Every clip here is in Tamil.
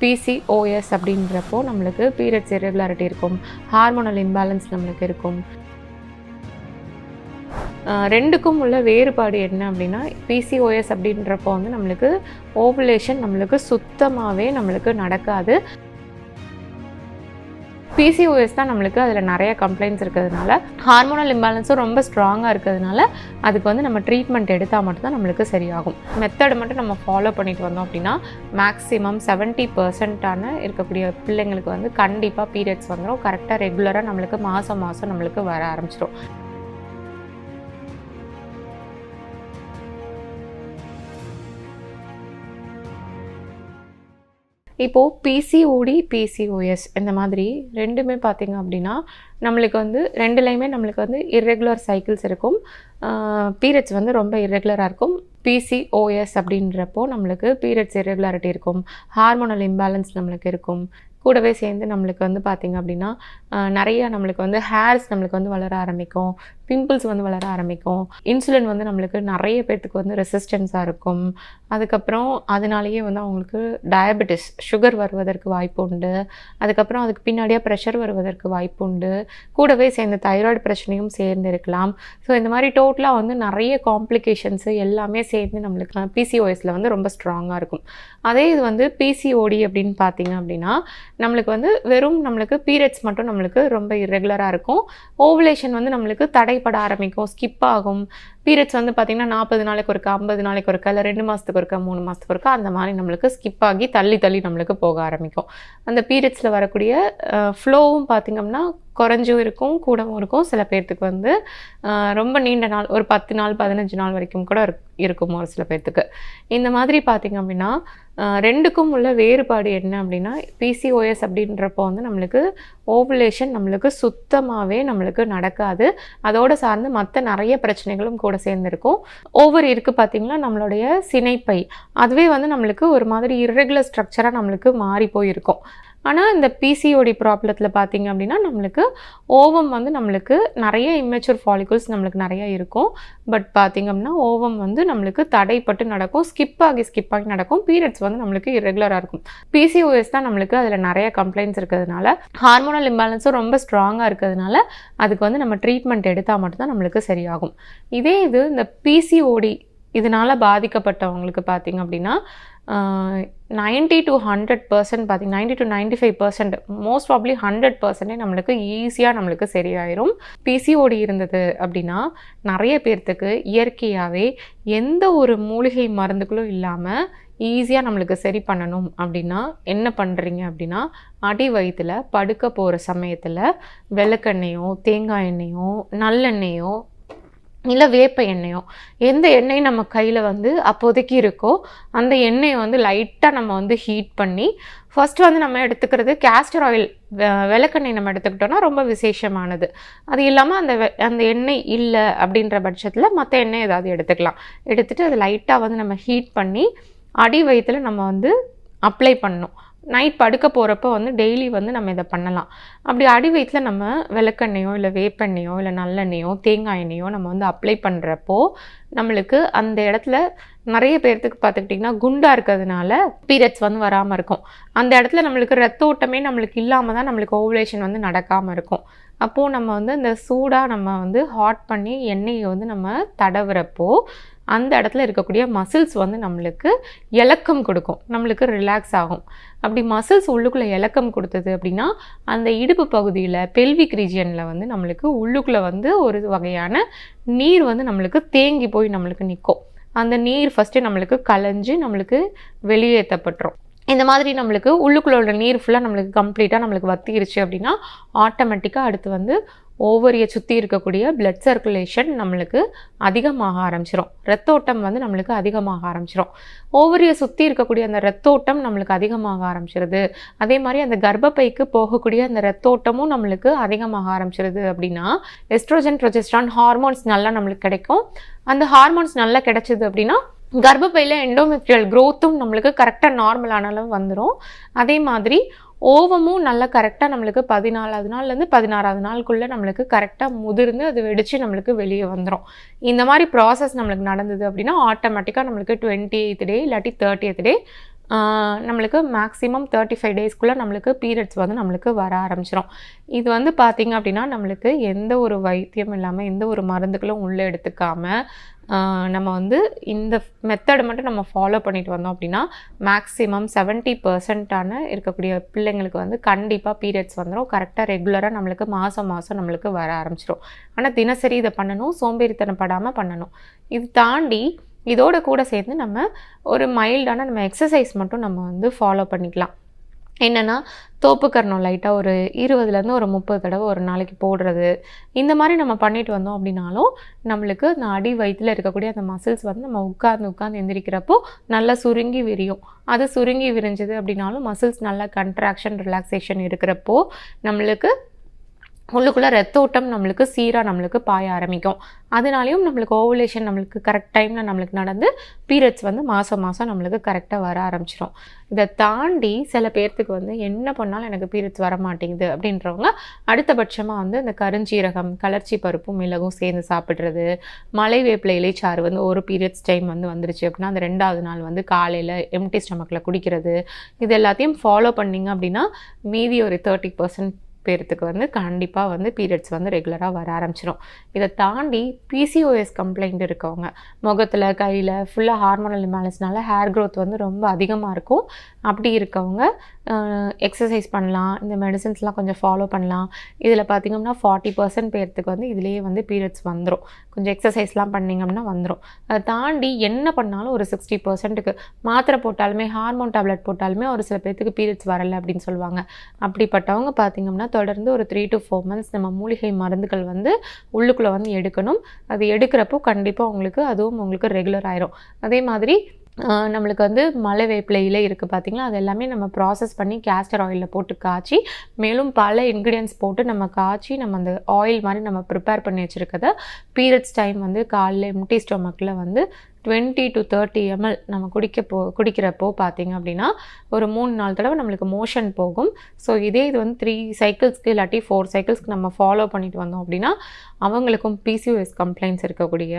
பிசிஓஎஸ் அப்படின்றப்போ நம்மளுக்கு பீரியட்ஸ் இரெகுலாரிட்டி இருக்கும். ஹார்மோனல் இம்பேலன்ஸ் நம்மளுக்கு இருக்கும். ரெண்டுக்கும் உள்ள வேறுபாடு என்ன அப்படின்னா பிசிஓஎஸ் அப்படின்றப்போ வந்து நம்மளுக்கு ஓவுலேஷன் நம்மளுக்கு சுத்தமாகவே நம்மளுக்கு நடக்காது. பிசிஓஎஸ் தான் நம்மளுக்கு அதில் நிறைய கம்ப்ளைண்ட்ஸ் இருக்கிறதுனால ஹார்மோனல் இம்பேலன்ஸும் ரொம்ப ஸ்ட்ராங்காக இருக்கிறதுனால அதுக்கு வந்து நம்ம ட்ரீட்மெண்ட் எடுத்தால் மட்டும்தான் நம்மளுக்கு சரியாகும். மெத்தடு மட்டும் நம்ம ஃபாலோ பண்ணிட்டு வந்தோம் அப்படின்னா மேக்ஸிமம் செவன்ட்டி பர்சன்டான இருக்கக்கூடிய பிள்ளைங்களுக்கு வந்து கண்டிப்பாக பீரியட்ஸ் வந்துடும் கரெக்டாக ரெகுலராக நம்மளுக்கு மாதம் மாதம் நம்மளுக்கு வர ஆரம்பிச்சிடும் இப்போது பிசிஓடி பிசிஓஎஸ் இந்த மாதிரி ரெண்டுமே பார்த்திங்க அப்படின்னா நம்மளுக்கு வந்து ரெண்டுலேயுமே நம்மளுக்கு வந்து இர்ரெகுலர் சைக்கிள்ஸ் இருக்கும். பீரியட்ஸ் வந்து ரொம்ப இர்ரெகுலராக இருக்கும். பிசிஓஎஸ் அப்படின்றப்போ நம்மளுக்கு பீரியட்ஸ் இர்ரெகுலாரிட்டி இருக்கும். ஹார்மோனல் இம்பேலன்ஸ் நம்மளுக்கு இருக்கும். கூடவே சேர்ந்து நம்மளுக்கு வந்து பார்த்திங்க அப்படின்னா நிறைய நம்மளுக்கு வந்து ஹேர்ஸ் நம்மளுக்கு வந்து வளர ஆரம்பிக்கும். பிம்பிள்ஸ் வந்து வளர ஆரம்பிக்கும். இன்சுலின் வந்து நம்மளுக்கு நிறைய பேர்த்துக்கு வந்து ரெசிஸ்டன்ஸாக இருக்கும். அதுக்கப்புறம் அதனாலேயே வந்து அவங்களுக்கு டயபெட்டிஸ் சுகர் வருவதற்கு வாய்ப்பு உண்டு. அதுக்கப்புறம் அதுக்கு பின்னாடியே ப்ரெஷர் வருவதற்கு வாய்ப்பு உண்டு. கூடவே சேர்ந்து தைராய்டு பிரச்சனையும் சேர்ந்து இருக்கலாம். ஸோ இந்த மாதிரி டோட்டலாக வந்து நிறைய காம்ப்ளிகேஷன்ஸு எல்லாமே சேர்ந்து நம்மளுக்கு பிசிஓஎஸில் வந்து ரொம்ப ஸ்ட்ராங்காக இருக்கும். அதே இது வந்து பிசிஓடி அப்படின்னு பார்த்தீங்க அப்படின்னா நம்மளுக்கு வந்து வெறும் நம்மளுக்கு பீரியட்ஸ் மட்டும் நம்மளுக்கு ரொம்ப இரெகுலராக இருக்கும். ஓவலேஷன் வந்து நம்மளுக்கு தடைப்பட ஆரம்பிக்கும் ஸ்கிப் ஆகும். பீரியட்ஸ் வந்து பார்த்திங்கன்னா நாற்பது நாளைக்கு ஒருக்கா ஐம்பது நாளைக்கு ஒருக்கா இல்லை ரெண்டு மாதத்துக்கு ஒருக்கா மூணு மாதத்துக்கு ஒருக்கா அந்த மாதிரி நம்மளுக்கு ஸ்கிப் ஆகி தள்ளி தள்ளி நம்மளுக்கு போக ஆரம்பிக்கும். அந்த பீரியட்ஸில் வரக்கூடிய ஃப்ளோவும் பார்த்திங்கன்னா குறைஞ்சும் இருக்கும் கூடவும் இருக்கும். சில பேர்த்துக்கு வந்து ரொம்ப நீண்ட நாள் ஒரு பத்து நாள் பதினஞ்சு நாள் வரைக்கும் கூட இருக்- இருக்கும் ஒரு சில பேர்த்துக்கு. இந்த மாதிரி பார்த்திங்க அப்படின்னா ரெண்டுக்கும் உள்ள வேறுபாடு என்ன அப்படின்னா பிசிஓஎஸ் அப்படின்றப்போ வந்து நம்மளுக்கு ஓவுலேஷன் நம்மளுக்கு சுத்தமாகவே நம்மளுக்கு நடக்காது. அதோடு சார்ந்து மற்ற நிறைய பிரச்சனைகளும் கூட சேர்ந்துருக்கும். ஓவர் இருக்குது பார்த்திங்கன்னா நம்மளுடைய சினைப்பை. அதுவே வந்து நம்மளுக்கு ஒரு மாதிரி இர்ரெகுலர் ஸ்ட்ரக்சராக நம்மளுக்கு மாறி போயிருக்கும். ஆனால் இந்த பிசிஓடி ப்ராப்ளத்தில் பார்த்தீங்க அப்படின்னா நம்மளுக்கு ஓவம் வந்து நம்மளுக்கு நிறைய இம்மெச்சூர் ஃபாலிகுல்ஸ் நம்மளுக்கு நிறைய இருக்கும். பட் பார்த்தீங்க அப்படின்னா ஓவம் வந்து நம்மளுக்கு தடைப்பட்டு நடக்கும். ஸ்கிப் ஆகி ஸ்கிப் ஆகி நடக்கும். பீரியட்ஸ் வந்து நம்மளுக்கு இரெகுலராக இருக்கும். பிசிஓஎஸ் தான் நம்மளுக்கு அதில் நிறைய கம்ப்ளைண்ட்ஸ் இருக்கிறதுனால ஹார்மோனல் இம்பேலன்ஸும் ரொம்ப ஸ்ட்ராங்காக இருக்கிறதுனால அதுக்கு வந்து நம்ம ட்ரீட்மெண்ட் எடுத்தால் மட்டும்தான் நம்மளுக்கு சரியாகும். இதே இது இந்த பிசிஓடி இதனால் பாதிக்கப்பட்டவங்களுக்கு பார்த்தீங்க அப்படின்னா நைன்ட்டி டு ஹண்ட்ரட் பர்சன்ட் பார்த்திங்க ninety to ninety five percent most probably hundred பர்சன்டே நம்மளுக்கு ஈஸியாக நம்மளுக்கு சரியாயிரும். பிசிஓடி இருந்தது அப்படின்னா நிறைய பேர்த்துக்கு இயற்கையாகவே எந்த ஒரு மூலிகை மருந்துகளும் இல்லாமல் ஈஸியாக நம்மளுக்கு சரி பண்ணணும் அப்படின்னா என்ன பண்ணுறீங்க அப்படின்னா அடி வயிற்றுல படுக்க போகிற சமயத்தில் விளக்கெண்ணெயோ தேங்காய் எண்ணெயோ நல்லெண்ணெயோ இல்லை வேப்ப எண்ணெயோ எந்த எண்ணெய் நம்ம கையில் வந்து அப்போதைக்கு இருக்கோ அந்த எண்ணெயை வந்து லைட்டாக நம்ம வந்து ஹீட் பண்ணி ஃபஸ்ட்டு வந்து நம்ம எடுத்துக்கிறது கேஸ்டர் ஆயில் விளக்கெண்ணெய் நம்ம எடுத்துக்கிட்டோம்னா ரொம்ப விசேஷமானது. அது இல்லாமல் அந்த வெ- அந்த எண்ணெய் இல்லை அப்படின்ற பட்சத்தில் மற்ற எண்ணெய் ஏதாவது எடுத்துக்கலாம். எடுத்துகிட்டு அது லைட்டாக வந்து நம்ம ஹீட் பண்ணி அடி வயிற்றுல நம்ம வந்து அப்ளை பண்ணணும். நைட் படுக்க போகிறப்ப வந்து டெய்லி வந்து நம்ம இதை பண்ணலாம். அப்படி அடி வயிற்றுல நம்ம விளக்கெண்ணெயோ இல்லை வேப்பெண்ணெயோ இல்லை நல்லெண்ணெயோ தேங்காய் எண்ணெயோ நம்ம வந்து அப்ளை பண்ணுறப்போ நம்மளுக்கு அந்த இடத்துல நிறைய பேர்த்துக்கு பார்த்துக்கிட்டிங்கன்னா குண்டாக இருக்கிறதுனால பீரியட்ஸ் வந்து வராமல் இருக்கும். அந்த இடத்துல நம்மளுக்கு ரத்த ஓட்டமே நம்மளுக்கு இல்லாமல் தான் நம்மளுக்கு ஓவலேஷன் வந்து நடக்காமல் இருக்கும். அப்போது நம்ம வந்து இந்த சூடாக நம்ம வந்து ஹாட் பண்ணி எண்ணெயை வந்து நம்ம தடவுறப்போ அந்த இடத்துல இருக்கக்கூடிய மசில்ஸ் வந்து நம்மளுக்கு இலக்கம் கொடுக்கும். நம்மளுக்கு ரிலாக்ஸ் ஆகும். அப்படி மசில்ஸ் உள்ளுக்குள்ளே இலக்கம் கொடுத்தது அப்படின்னா அந்த இடுப்பு பகுதியில் பெல்விக் ரீஜியனில் வந்து நம்மளுக்கு உள்ளுக்குள்ளே வந்து ஒரு வகையான நீர் வந்து நம்மளுக்கு தேங்கி போய் நம்மளுக்கு நிற்கும் அந்த நீர் ஃபஸ்ட்டு நம்மளுக்கு கலைஞ்சு நம்மளுக்கு வெளியேற்றப்பட்டுரும். இந்த மாதிரி நம்மளுக்கு உள்ளுக்குள்ள உள்ள நீர் ஃபுல்லாக நம்மளுக்கு கம்ப்ளீட்டாக நம்மளுக்கு வத்திருச்சு அப்படின்னா ஆட்டோமேட்டிக்காக அடுத்து வந்து ஓவரியை சுற்றி இருக்கக்கூடிய பிளட் சர்க்குலேஷன் நம்மளுக்கு அதிகமாக ஆரம்பிச்சிடும் ரத்தோட்டம் வந்து நம்மளுக்கு அதிகமாக ஆரம்பிச்சிடும் ஓவரியை சுற்றி இருக்கக்கூடிய அந்த ரத்தோட்டம் நம்மளுக்கு அதிகமாக ஆரம்பிச்சிருது. அதே மாதிரி அந்த கர்ப்பப்பைக்கு போகக்கூடிய அந்த ரத்தோட்டமும் நம்மளுக்கு அதிகமாக ஆரம்பிச்சிருது அப்படின்னா எஸ்ட்ரோஜன் ப்ரொஜெஸ்ட்ரான் ஹார்மோன்ஸ் நல்லா நம்மளுக்கு கிடைக்கும். அந்த ஹார்மோன்ஸ் நல்லா கிடைச்சிது அப்படின்னா கர்ப்பப்பையில் எண்டோமெட்ரியல் க்ரோத்தும் நம்மளுக்கு கரெக்டாக நார்மலான அளவு வந்துடும் அதே மாதிரி ஓவமும் நல்லா கரெக்டாக நம்மளுக்கு பதினாலாவது நாள்லேருந்து பதினாறாவது நாளுக்குள்ளே நம்மளுக்கு கரெக்டாக முதிர்ந்து அது வெடித்து நம்மளுக்கு வெளியே வந்துடும் இந்த மாதிரி ப்ராசஸ் நம்மளுக்கு நடந்தது அப்படின்னா ஆட்டோமேட்டிக்காக நம்மளுக்கு டுவெண்ட்டி எய்த் டே இல்லாட்டி தேர்ட்டி டே நம்மளுக்கு மேக்ஸிமம் தேர்ட்டி ஃபைவ் டேஸ்க்குள்ளே நம்மளுக்கு பீரியட்ஸ் வந்து நம்மளுக்கு வர ஆரம்பிச்சிடும் இது வந்து பார்த்திங்க அப்படின்னா நம்மளுக்கு எந்த ஒரு வைத்தியம் இல்லாமல் எந்த ஒரு மருந்துகளும் உள்ளே எடுத்துக்காமல் நம்ம வந்து இந்த மெத்தடை மட்டும் நம்ம ஃபாலோ பண்ணிட்டு வந்தோம் அப்படின்னா மேக்ஸிமம் செவன்ட்டி பர்சன்டான இருக்கக்கூடிய பிள்ளைங்களுக்கு வந்து கண்டிப்பாக பீரியட்ஸ் வந்துடும் கரெக்டாக ரெகுலராக நம்மளுக்கு மாதம் மாதம் நம்மளுக்கு வர ஆரம்பிச்சிடும் ஆனால் தினசரி இதை பண்ணணும் சோம்பேறித்தனப்படாமல் பண்ணணும். இது தாண்டி இதோட கூட சேர்ந்து நம்ம ஒரு மைல்டான நம்ம எக்ஸசைஸ் மட்டும் நம்ம வந்து ஃபாலோ பண்ணிக்கலாம். என்னென்னா தோப்புக்கரணம் லைட்டாக ஒரு இருபதுலேருந்து ஒரு முப்பது தடவை ஒரு நாளைக்கு போடுறது. இந்த மாதிரி நம்ம பண்ணிட்டு வந்தோம் அப்படின்னாலும் நம்மளுக்கு அந்த அடி வயிற்றில் இருக்கக்கூடிய அந்த மசில்ஸ் வந்து நம்ம உட்கார்ந்து உட்கார்ந்து எந்திரிக்கிறப்போ நல்லா சுருங்கி விரியும். அது சுருங்கி விரிஞ்சது அப்படின்னாலும் மசில்ஸ் நல்லா கன்ட்ராக்ஷன் ரிலாக்ஸேஷன் இருக்கிறப்போ நம்மளுக்கு உள்ளுக்குள்ளே ரத்த ஓட்டம் நம்மளுக்கு சீராக நம்மளுக்கு பாய ஆரம்பிக்கும். அதனாலையும் நம்மளுக்கு ஓவலேஷன் நம்மளுக்கு கரெக்ட் டைமில் நம்மளுக்கு நடந்து பீரியட்ஸ் வந்து மாதம் மாதம் நம்மளுக்கு கரெக்டாக வர ஆரம்பிச்சிடும் இதை தாண்டி சில பேர்த்துக்கு வந்து என்ன பண்ணாலும் எனக்கு பீரியட்ஸ் வர மாட்டேங்குது அப்படின்றவங்க அடுத்தபட்சமாக வந்து இந்த கருஞ்சீரகம் கலர்ச்சி பருப்பும் மிளகும் சேர்ந்து சாப்பிட்றது மலை வேப்பிலை இலைச்சாறு வந்து ஒரு பீரியட்ஸ் டைம் வந்து வந்துருச்சு அப்படின்னா அந்த ரெண்டாவது நாள் வந்து காலையில் எம்டி ஸ்டமக்கில் குடிக்கிறது இது எல்லாத்தையும் ஃபாலோ பண்ணிங்க அப்படின்னா மீதி ஒரு தேர்ட்டி பர்சன்ட் பேர்த்துக்கு வந்து கண்டிப்பாக வந்து பீரியட்ஸ் வந்து ரெகுலராக வர ஆரம்பிச்சிடும் இதை தாண்டி பிசிஓஎஸ் கம்ப்ளைண்ட் இருக்கவங்க முகத்தில் கையில் ஃபுல்லாக ஹார்மோனல் இம்பேலன்ஸ்னால ஹேர் க்ரோத் வந்து ரொம்ப அதிகமாக இருக்கும். அப்படி இருக்கவங்க எக்ஸசைஸ் பண்ணலாம். இந்த மெடிசன்ஸ்லாம் கொஞ்சம் ஃபாலோ பண்ணலாம். இதில் பார்த்திங்கன்னா ஃபார்ட்டி பர்சன்ட் பேர்த்துக்கு வந்து இதுலேயே வந்து பீரியட்ஸ் வந்துடும் கொஞ்சம் எக்ஸசைஸ்லாம் பண்ணிங்கன்னா வந்துடும் அதை தாண்டி என்ன பண்ணாலும் ஒரு சிக்ஸ்டி பர்சன்ட்டுக்கு மாத்திரை போட்டாலுமே ஹார்மோன் டேப்லெட் போட்டாலுமே ஒரு சில பேர்த்துக்கு பீரியட்ஸ் வரலை அப்படின்னு சொல்லுவாங்க. அப்படிப்பட்டவங்க பார்த்திங்கன்னா தொடர்ந்து ஒரு த்ரீ டு ஃபோர் மந்த்ஸ் நம்ம மூலிகை மருந்துகள் வந்து உள்ளுக்குள்ளே வந்து எடுக்கணும். அது எடுக்கிறப்போ கண்டிப்பாக உங்களுக்கு அதுவும் உங்களுக்கு ரெகுலர் ஆயிரும். அதே மாதிரி நம்மளுக்கு வந்து மலை வேப்பிலையில் இருக்குது பார்த்திங்களா அது எல்லாமே நம்ம ப்ராசஸ் பண்ணி கேஸ்டர் ஆயிலில் போட்டு காய்ச்சி மேலும் பல இன்க்ரீடியன்ஸ் போட்டு நம்ம காய்ச்சி நம்ம அந்த ஆயில் மாதிரி நம்ம ப்ரிப்பேர் பண்ணி வச்சுருக்கத பீரியட்ஸ் டைம் வந்து காலைல எம்டி ஸ்டொமக்கில் வந்து டுவெண்ட்டி டு தேர்ட்டி எம்எல் நம்ம குடிக்க போ குடிக்கிறப்போ பார்த்தீங்க அப்படின்னா ஒரு மூணு நாலு தடவை நம்மளுக்கு மோஷன் போகும். ஸோ இதே இது வந்து த்ரீ சைக்கிள்ஸ்க்கு இல்லாட்டி ஃபோர் சைக்கிள்ஸ்க்கு நம்ம ஃபாலோ பண்ணிட்டு வந்தோம் அப்படின்னா அவங்களுக்கும் பிசிஓஎஸ் கம்ப்ளைண்ட்ஸ் இருக்கக்கூடிய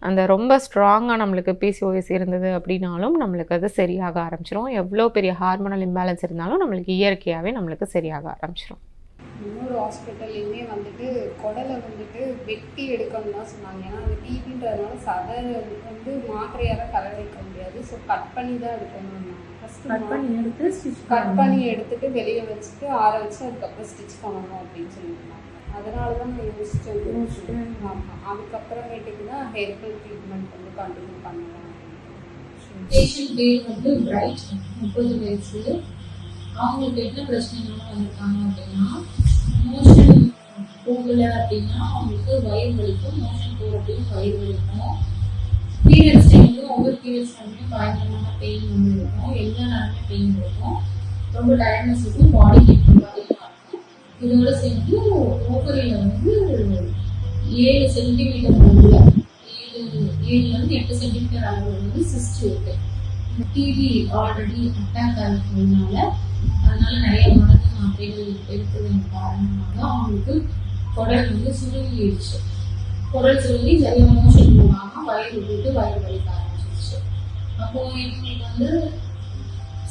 அந்த ரொம்ப ஸ்ட்ராங்காக நம்மளுக்கு பிசிஓஎஸ் இருந்தது அப்படின்னாலும் நம்மளுக்கு அது சரியாக ஆரம்பிச்சிடும் எவ்வளோ பெரிய ஹார்மோனல் இம்பேலன்ஸ் இருந்தாலும் நம்மளுக்கு இயற்கையாகவே நம்மளுக்கு சரியாக ஆரம்பிச்சிடும் இன்னொரு ஹாஸ்பிட்டல்லையுமே வந்துட்டு குடலை வந்துட்டு வெட்டி எடுக்கணும்னு தான் சொன்னாங்க. ஏன்னா அந்த டிவின்றதுனால சதை வந்து மாத்திரையால கலர் வைக்க முடியாது. ஸோ கட் பண்ணி தான் எடுக்கணும் ஃபர்ஸ்ட் கட் பண்ணி எடுத்து ஸ்டிச் கட் பண்ணி எடுத்துட்டு வெளியே வச்சுட்டு ஆற வச்சு அதுக்கப்புறம் ஸ்டிச் பண்ணணும் அப்படின்னு சொல்லியிருந்தாங்க. அதனால தான் நான் யோசிச்சேன். ஆமாம் அதுக்கப்புறமேட்டுக்கு தான் ஹெர்பல் ட்ரீட்மெண்ட் வந்து கண்டினியூ பண்ணலாம் பேஷண்ட் பேர் வந்து பிரைட் முப்பது வயசு. அவங்களுக்கு என்ன பிரச்சனைனால வந்திருக்காங்க அப்படின்னா போகல அப்படின்னா அவங்களுக்கு வயிறு வலிக்கும் மோஷன் போகிறப்பையும் வயிறு வலிக்கும். பீரியட்ஸ் டைம்லையும் ஒவ்வொரு பீரியட்ஸ் டைம்லையும் பயங்கரமான பெயின் வந்து இருக்கும். எல்லா நேரமே பெயின் இருக்கும். ரொம்ப டயர்னஸ் இருக்கும் பாடி ஹீட் இருக்கும். இதோட சேர்ந்து ஓவரியில் வந்து ஏழு சென்டிமீட்டர் அளவில் ஏழு ஏழுலேருந்து எட்டு சென்டிமீட்டர் அளவில் வந்து சிஸ்ட் இருக்கு. டிவி ஆல்ரெடி அட்டாக் ஆகிறதுனால அதனால நிறைய மருந்து மாத்திரைகள் எடுத்ததன் காரணமாக அவங்களுக்கு குடல் வந்து சுருங்கிடுச்சு. குடல் சுருங்கி சரியா மோஷன் போகாமல் வயிறு போட்டு வயிறு வலிக்க ஆரம்பிச்சிருச்சு. அப்போ இவங்களுக்கு வந்து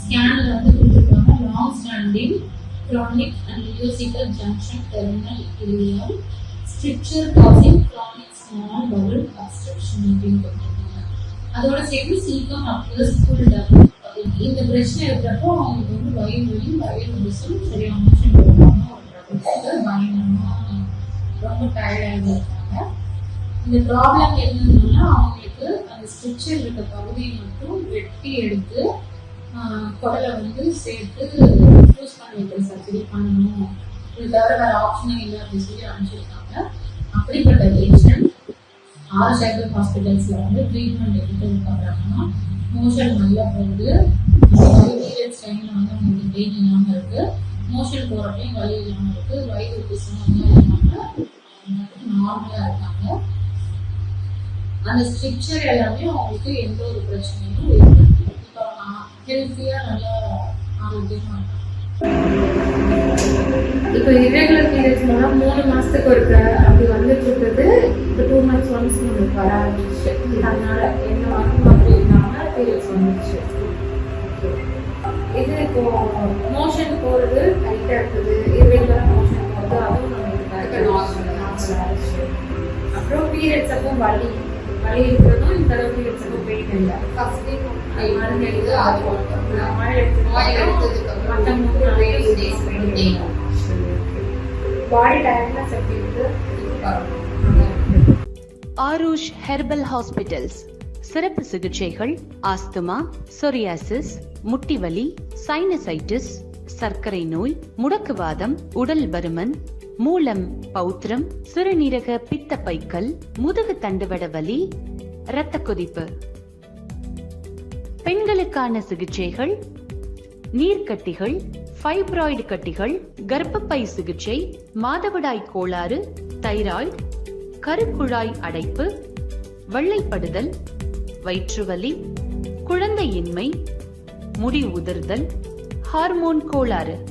ஸ்கேனர் வந்து கொடுத்துருக்காங்க long standing chronic and musical junction terminal ileum stricture causing chronic small bowel obstruction அப்படின்னு கொடுத்துருக்காங்க. அதோட சேர்த்து சீக்கம் அப்படியே ஃபுல் இந்த பிரச்சனை இருக்கிறப்போ அவங்களுக்கு வந்து வயிறு வலி வயிறு முடிச்சும் சரியாக மோஷன் போகாம ஒரு பயங்கரமா ரொம்ப டயர்டாக இருக்காங்க இந்த ப்ராப்ளம் என்னன்னா அவங்களுக்கு அந்த ஸ்ட்ரிச்சர் இருக்க பகுதியை மட்டும் வெட்டி எடுத்து குடலை வந்து சேர்த்து யூஸ் பண்ணி வைக்கிற சர்ஜரி பண்ணணும். இது தவிர வேற ஆப்ஷனே இல்லை அப்படின்னு சொல்லி அனுப்பிச்சிருக்காங்க. அப்படிப்பட்ட பேஷண்ட் ஆறு சைக்கிள் ஹாஸ்பிட்டல்ஸில் வந்து ட்ரீட்மெண்ட் எடுத்ததுக்கு அப்புறமா மோஷன் நல்லா போகுது. பீரியட்ஸ் டைமில் வந்து அவங்களுக்கு பெயின் இல்லாமல் இருக்குது மோஷன் போகிறப்பையும் வலி இல்லாமல் இருக்குது வயிறு பிசுனம் நார்மலா இருக்காங்க அந்த ஸ்ட்ரிக்சர் எல்லாமே அவங்களுக்கு எந்த ஒரு பிரச்சனையும் இல்லை. இப்போ ஹெல்த்தியா நல்லா ஆரோக்கியமா இருக்காங்க இப்போ irregular periods மூலம் மூணு மாதத்துக்கு ஒருக்க அப்படி வந்துட்டு இருக்குது. இப்போ டூ மந்த்ஸ் ஒன்ஸ் நம்மளுக்கு வர ஆரம்பிச்சு அதனால என்ன வரும் மாதிரி இல்லாமல் பீரியட்ஸ் வந்துச்சு இது இப்போ மோஷன் போறது டைட்டா இருக்குது. Irregular மோஷன் போறது அதுவும் அப்புறம் பீரியட்ஸ் அப்போ வலி வலி இருக்கிறதும் இந்த அளவு பீரியட்ஸ் அப்போ பெயின் இல்லை ஃபர்ஸ்ட் மருந்து எடுத்து அது மழை எடுத்து மழை எடுத்ததுக்கு மற்ற மூணு பெயின் பாடி டயர்ட்னஸ் எப்படி இருக்கு ஆரூஷ் ஹெர்பல் ஹாஸ்பிட்டல்ஸ் சிறப்பு சிகிச்சைகள் ஆஸ்துமா சொரியாசிஸ் முட்டிவலி சைனசைட்டிஸ் சர்க்கரை நோய் முடக்குவாதம் உடல் பருமன் மூலம் பௌத்திரம் சிறுநீரக பித்தப்பைக்கல் முதுகு தண்டுவட வலி இரத்த கொதிப்பு. பெண்களுக்கான சிகிச்சைகள் நீர்க்கட்டிகள் ஃபைப்ராய்டு கட்டிகள் கர்ப்பப்பை சிகிச்சை மாதவிடாய் கோளாறு தைராய்டு கருக்குழாய் அடைப்பு வெள்ளைப்படுதல் வயிற்றுவலி குழந்தையின்மை முடி உதிர்தல் ஹார்மோன் கோளாறு.